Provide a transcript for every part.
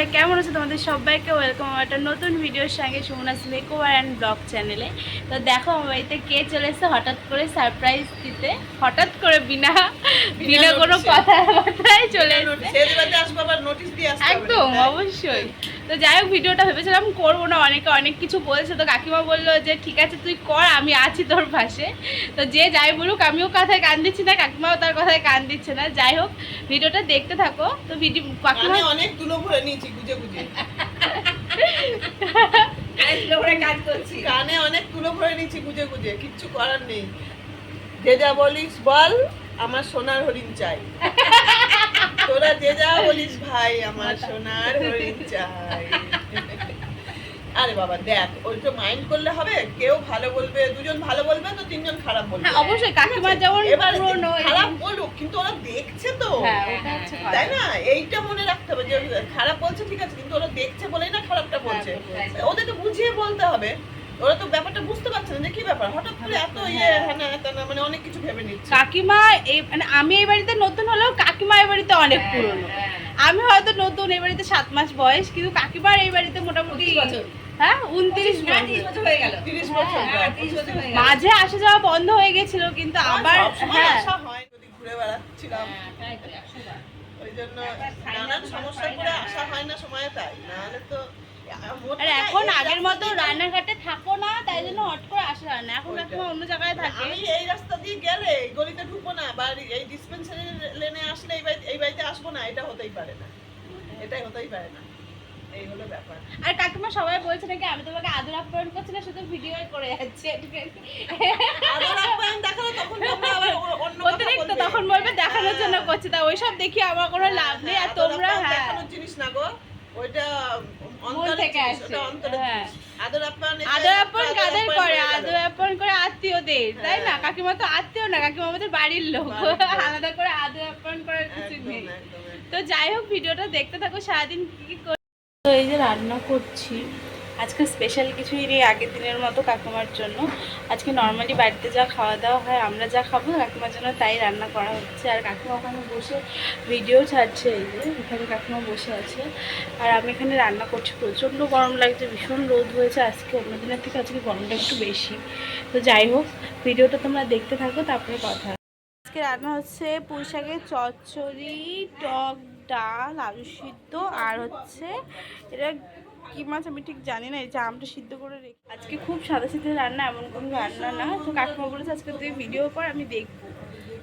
সবাই কেমন আছে? তোমাদের সবাইকে ওয়েলকাম আমার একটা নতুন ভিডিওর সঙ্গে সুমনাস মেকওভার অ্যান্ড ব্লগ চ্যানেলে তো দেখো আমার বাড়িতে কে চলে এসে হঠাৎ করে সারপ্রাইজ দিতে। হঠাৎ করে বিনা বিনা কোনো। কথাবার্তায় চলে এসেছে। একদম অবশ্যই। তো যাই হোক ভিডিওটা ভেবেছিলাম করব না অনেকে অনেক কিছু বলছে। তো কাকিমা বলল যে ঠিক আছে তুই কর আমি আছি তোর পাশে। তো যে যাই বলুক আমিও কথায় কান দিচ্ছি না কাকিমাও তার কথায় কান দিচ্ছে না। যাই হোক ভিডিওটা দেখতে থাকো। তো ভিডিও কাকিমা অনেক তুলো ভরে নিয়েছি গুজে গুজে। কানে অনেক তুলো ভরে নিয়েছি গুজে গুজে। কিচ্ছু করার নেই। যে যা বলিস বল আমার সোনার হরিণ চাই। তোরা যে যা বলিস ভাই আমার সোনার হরিণ চাই আরে বাবা দেখ ওই তো মাইন্ড করলে হবে কেউ ভালো বলবে দুজন ভালো বলবে তো তিনজন খারাপ বলবে। হ্যাঁ অবশ্যই কাকিমা যেমন পুরনো খারাপ বলুক কিন্তু ওরা দেখছে তো। হ্যাঁ। তাই না? এইটা মনে রাখতে হবে যে খারাপ বলছে ঠিক আছে কিন্তু ওরা দেখছে বলেই না খারাপটা বলছে। ওদেরকে বুঝিয়ে বলতে হবে। ওরা তো ব্যাপারটা বুঝতে পারছে না যে কি ব্যাপার। হঠাৎ করে এত ইয়ে হ্যাঁ মানে অনেক কিছু ভেবে নিচ্ছে। কাকিমা এই মানে আমি এই বাড়িতে নতুন হলেও কাকিমা এই বাড়িতে অনেক পুরনো। আমি হয়তো নতুন এই বাড়িতে সাত মাস বয়স কিন্তু কাকিমার এই বাড়িতে মোটামুটি হ্যাঁ উনত্রিশ বছর। হ্যাঁ, মাঝে আসা যাওয়া বন্ধ হয়ে গেছিল কিন্তু আবার সবসময় হ্যাঁ। আসা হয় ঘুরে বেড়াচ্ছিলাম। ওই জন্য নানান সমস্যা করে আসা হয় না সময় তাই নাহলে তো আর এখন আগের মতো রান্নাঘাটে থাকো না তাই জন্য হট করে আসা এখন অন্য জায়গায় থাকে। আমি এই রাস্তা দিয়ে গেলে গলিতে ঢুকবো না বা এই ডিসপেন্সারি লেনে আসলে এই বাড়ি- এই বাড়িতে আসব না এটা হতেই পারে না। এটাই হতেই পারে না। এই হলো ব্যাপার। আর কাকিমা সবাই বলছে নাকি আমি তোমাকে আদর আপ্যায়ন করছি না শুধু ভিডিও করে যাচ্ছে। আদর আপ্যায়ন দেখালে তখন তোমরা আবার অন্য অতিরিক্ত বলবে। তখন বলবে দেখানোর জন্য করছে তা ওইসব দেখি আমার কোনো লাভ নেই আর তোমরা হ্যাঁ। জিনিস না গো। ওইটা অন্তরের থেকে জিনিস, আসে ওটা অন্তরের হ্যাঁ কাদের করে আদর করে আত্মীয়দের তাই না? হ্যাঁ। কাকিমা তো আত্মীয় না কাকিমা আমাদের বাড়ির লোক। আলাদা করে আদর আপ্যায়ন করার কিছু নেই। তো যাই হোক ভিডিওটা দেখতে থাকো সারাদিন কি কি তো এই যে রান্না করছি আজকে স্পেশাল কিছুই নেই আগের দিনের মতো কাকিমার জন্য। আজকে নর্মালি বাড়িতে যা খাওয়া দাওয়া হয়, আমরা যা খাব, কাকিমার জন্য তাই রান্না করা হচ্ছে। আর কাকিমা ওখানে বসে ভিডিও ছাড়ছে এই যে, এখানে কাকিমা বসে আছে। আর আমি এখানে রান্না করছি। প্রচণ্ড গরম লাগছে, ভীষণ রোদ হয়েছে আজকে। অন্য দিনের থেকে আজকে গরমটা একটু বেশি। তো যাই হোক ভিডিওটা তোমরা দেখতে থাকো, তারপরে কথা আজকে রান্না হচ্ছে পুঁই শাকের চচ্চড়ি, টক ডাল, আলু সিদ্ধ, আর হচ্ছে এটা কি মাছ আমি ঠিক জানি না, এই যে আমটা সিদ্ধ করে রেখে আজকে খুব সাদা সিদ্ধে রান্না, এমন কোনো রান্না না। তো কাকিমা বলেছে আজকে তুই ভিডিও কর, আমি দেখব।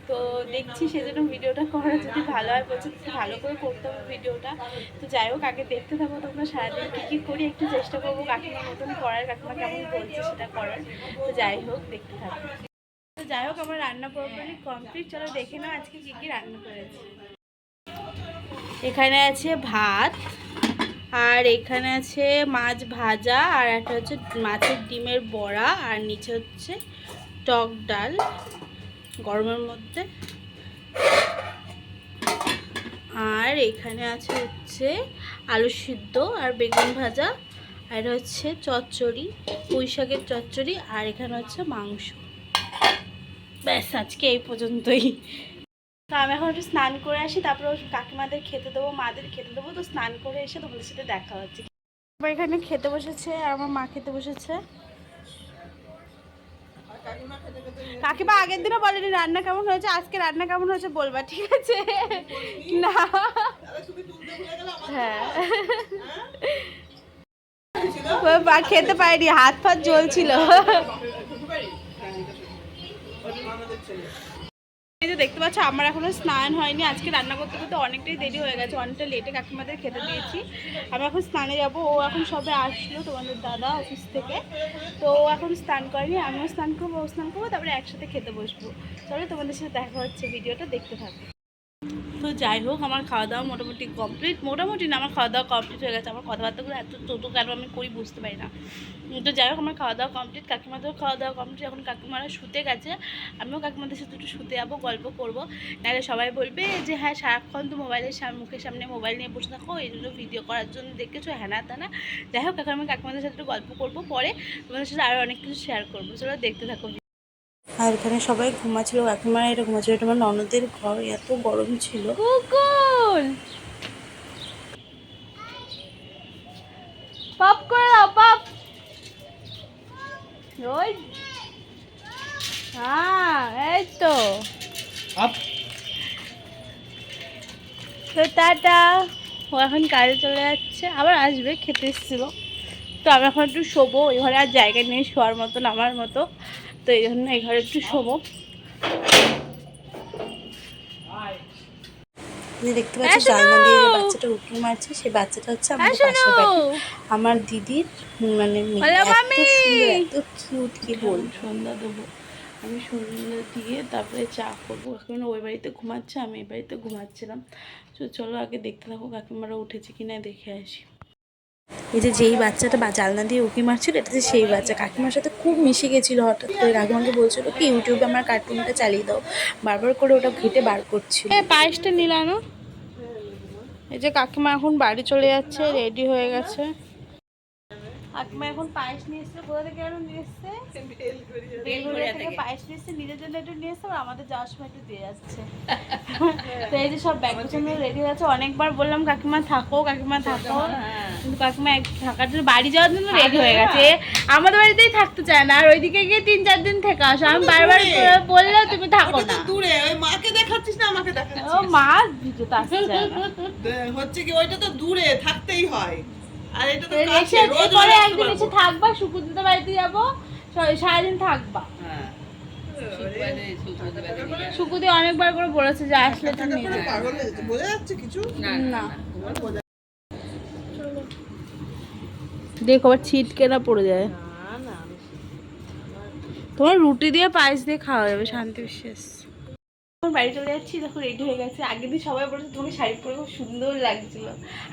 তো দেখছি সেজন্য ভিডিওটা করা যদি ভালো হয়, বলছে ভালো করে করতে হবে ভিডিওটা তো যাই হোক, আগে দেখতে থাকো তোমরা সারাদিন কী কী করি, একটু চেষ্টা করব কাকিমার মতন করার, কাকিমা কেমন বলছে সেটা করার। তো যাই হোক, দেখতে থাকো। তো যাই হোক, আমার রান্না পুরোপুরি কমপ্লিট চলো দেখে নাও আজকে কী কী রান্না করেছি। এখানে আছে ভাত আর এখানে আছে মাছ ভাজা আর একটা হচ্ছে মাছের ডিমের বড়া আর নিচে হচ্ছে টক ডাল গরমের মধ্যে। আর এখানে আছে হচ্ছে আলু সিদ্ধ আর বেগুন ভাজা আর হচ্ছে চচ্চড়ি, পুঁই শাকের চচ্চড়ি আর এখানে হচ্ছে মাংস। ব্যাস, আজকে এই পর্যন্তই। তো আমি এখন একটু স্নান করে আসি, তারপরে কাকিমাদের খেতে দেবো, মাদের খেতে দেবো, তো স্নান করে এসে তোমাদের সাথে দেখা হচ্ছে। আবার এখানে খেতে বসেছে আর আমার মা খেতে বসেছে। কাকিমা আগের দিনও বলেনি রান্না কেমন হয়েছে, আজকে রান্না কেমন হয়েছে বলবা, ঠিক আছে? না। আমার হ্যাঁ খেতে পারিনি হাত ফাত জ্বলছিল। এই যে দেখতে পাচ্ছ, আমার এখনও স্নান হয়নি। আজকে রান্না করতে করতে অনেকটাই দেরি হয়ে গেছে, অনেকটা লেটে কাকিমাদের খেতে দিয়েছি। আমি এখন স্নানে যাব, ও এখন সবে আসলো, তোমাদের দাদা অফিস থেকে। তো ও এখন স্নান করেনি, আমিও স্নান করব, ও স্নান করব, তারপরে একসাথে খেতে বসবো। চলো তোমাদের সাথে দেখা হচ্ছে, ভিডিওটা দেখতে থাকো। তো যাই হোক, আমার খাওয়া দাওয়া মোটামুটি কমপ্লিট মোটামুটি না, আমার খাওয়া দাওয়া কমপ্লিট হয়ে গেছে। আমার কথাবার্তাগুলো এত টোটো কেন আমি করি বুঝতে পারি না। তো যাই হোক, আমার খাওয়া দাওয়া কমপ্লিট কাকিমাদেরও খাওয়া দাওয়া কমপ্লিট এখন কাকিমারা শুতে গেছে। আমিও কাকিমাদের সাথে একটু শুতে যাব, গল্প করব। নাহলে সবাই বলবে যে হ্যাঁ সারাক্ষণ তো মোবাইলের মুখের সামনে মোবাইল নিয়ে বসে থাকো। এই জন্য ভিডিও করার জন্য দেখেছ হ্যানা তানা। যাই হোক, এখন আমি কাকিমাদের সাথে একটু গল্প করব। পরে তোমাদের সাথে আরও অনেক কিছু শেয়ার করব। চলো দেখতে থাকো। আর ওখানে সবাই ঘুমাচ্ছিল। কাকিমারা মানে এটা ঘুমাচ্ছিল এটা আমার ননদের ঘর এত গরম ছিল। পাপ করে দাও পাপ! ওই হ্যাঁ এই তো। আপ তো টাটা। ও এখন কাজে চলে যাচ্ছে আবার আসবে খেতে এসেছিল। তো আমি এখন একটু শোবো ওই ঘরে আর জায়গা নেই শোয়ার মতন আমার মতো। তো এই জন্য এই ঘরে একটু শোবো। আপনি দেখতে পাচ্ছেন জানলা দিয়ে বাচ্চাটা উঁকি মারছে সেই বাচ্চাটা হচ্ছে বাড়ি আমার দিদির মানে। এত সুন্দর এত কিউট কি বল সন্ধ্যা দেবো। আমি সন্ধ্যা দিয়ে তারপরে চা করব। এখন ওই বাড়িতে ঘুমাচ্ছে আমি এই বাড়িতে ঘুমাচ্ছিলাম। তো চলো আগে দেখতে থাকো কাকিমারা উঠেছে কিনা দেখে আসি। এই যে যেই বাচ্চাটা বা জানলা দিয়ে উঁকি মারছিল এটা যে সেই বাচ্চা। কাকিমার সাথে খুব মিশে গেছিল হঠাৎ করে। রাঘবাকে বলছিল কি ইউটিউবে আমার কার্টুনটা চালিয়ে দাও। বারবার করে ওটা ঘেটে বার করছিল। পায়েসটা নিলাম এই যে কাকিমা এখন বাড়ি চলে যাচ্ছে রেডি হয়ে গেছে। কাকিমা এখন পায়েস নিয়ে এসছে। কোথা থেকে আরও নিয়ে এসছে? থেকে পায়েস নিয়ে এসছে। নিজের জন্য একটু নিয়ে এসছে আমাদের যাওয়ার সময় একটু দিয়ে যাচ্ছে। তো এই যে সব ব্যাগ রেডি হয়ে আছে অনেকবার বললাম কাকিমা থাকো কাকিমা থাকো। কিন্তু কাকিমা এক থাকার জন্য বাড়ি যাওয়ার জন্য রেডি হয়ে গেছে। আমাদের বাড়িতেই থাকতে চায় না। আর ওইদিকে গিয়ে তিন চার দিন থেকে আসো। আমি বারবার বললেও তুমি থাকো না। দূরে। ওই মাকে দেখাচ্ছিস না আমাকে ও মা হচ্ছে কি ওইটা তো দূরে থাকতেই হয়। আর এটা তো এসে কাছে রোজ একদিন এসে। থাকবা শুকুরদিতে বাড়িতে যাব। সারাদিন থাকবা। শুকুদি অনেকবার করে বলেছে যে আসলে তুমি হয়ে বোঝা যাচ্ছে কিছু? না তোমার বোঝা দেখো আবার ছিটকে না পড়ে যায়। তোমার রুটি দিয়ে পায়েস দিয়ে খাওয়া যাবে শান্তি বিশ্বাস। বাড়ি চলে যাচ্ছি দেখো রেডি হয়ে গেছে। আগের দিন সবাই বলেছে তোমাকে শাড়ি পরে খুব সুন্দর লাগছিল।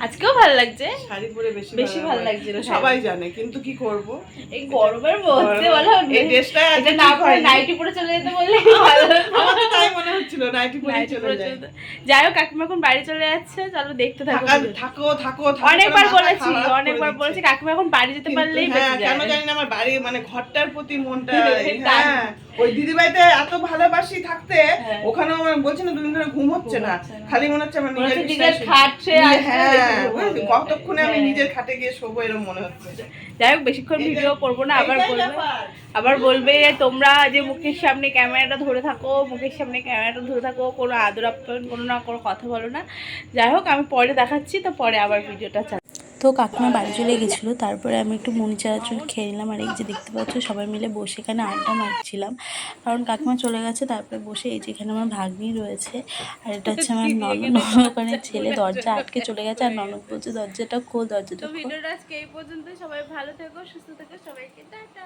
আজকেও ভালো লাগছে। শাড়ি পরে বেশি বেশি ভালো লাগছিল সবাই জানে কিন্তু কি করব? এই গরমের মধ্যে বলো। এই ড্রেসটা এটা না পরে নাইটি পরে চলে যেতে বললে ভালো হতো। আমার তো তাই মনে হচ্ছিল নাইটি পরে চলে যায়। যাই হোক কাকিমা এখন বাড়ি চলে যাচ্ছে চলো দেখতে থাকো থাকা- থাকো অনেকবার বলেছি অনেকবার বলেছি কাকিমা এখন বাড়ি যেতে পারলেই হ্যাঁ কেন জানি না আমার বাড়ি মানে ঘরটার প্রতি মনটা হ্যাঁ। ওই দিদি বাড়িতে এত ভালোবাসি থাকতে হ্যাঁ। ওখানেও আমার বলছি না দুদিন ধরে ঘুম হচ্ছে না। খালি মনে হচ্ছে আমার নিজের হ্যাঁ। কতক্ষণে আমি হ্যাঁ। নিজের খাটে গিয়ে শোবো এরকম মনে হচ্ছে। যাই হোক বেশিক্ষণ ভিডিও করব না আবার বলবে। আবার বলবে যে তোমরা যে মুখের সামনে ক্যামেরাটা ধরে থাকো মুখের সামনে ক্যামেরাটা ধরে থাকো কোনো আদর আপ্যায়ন কোনো না কোনো কথা বলো না। যাই হোক আমি পরে দেখাচ্ছি তো পরে আবার ভিডিওটা চাল তো কাকিমা বাড়ি চলে গেছিল তারপরে আমি একটু মুনি চানাচুর খেয়ে নিলাম। আর এই যে দেখতে পাচ্ছ সবাই মিলে বসে এখানে আড্ডা মারছিলাম। কারণ কাকিমা চলে গেছে তারপরে বসে এই যেখানে আমার ভাগ্নি রয়েছে। আর এটা হচ্ছে আমার ননদ। ওখানে ছেলে দরজা আটকে চলে গেছে। আর ননদ বলছে দরজাটা খোল দরজাটা খোল। ভিডিওটা আজকে এই পর্যন্ত সবাই ভালো থেকো সুস্থ থেকো। সবাইকে টাটা।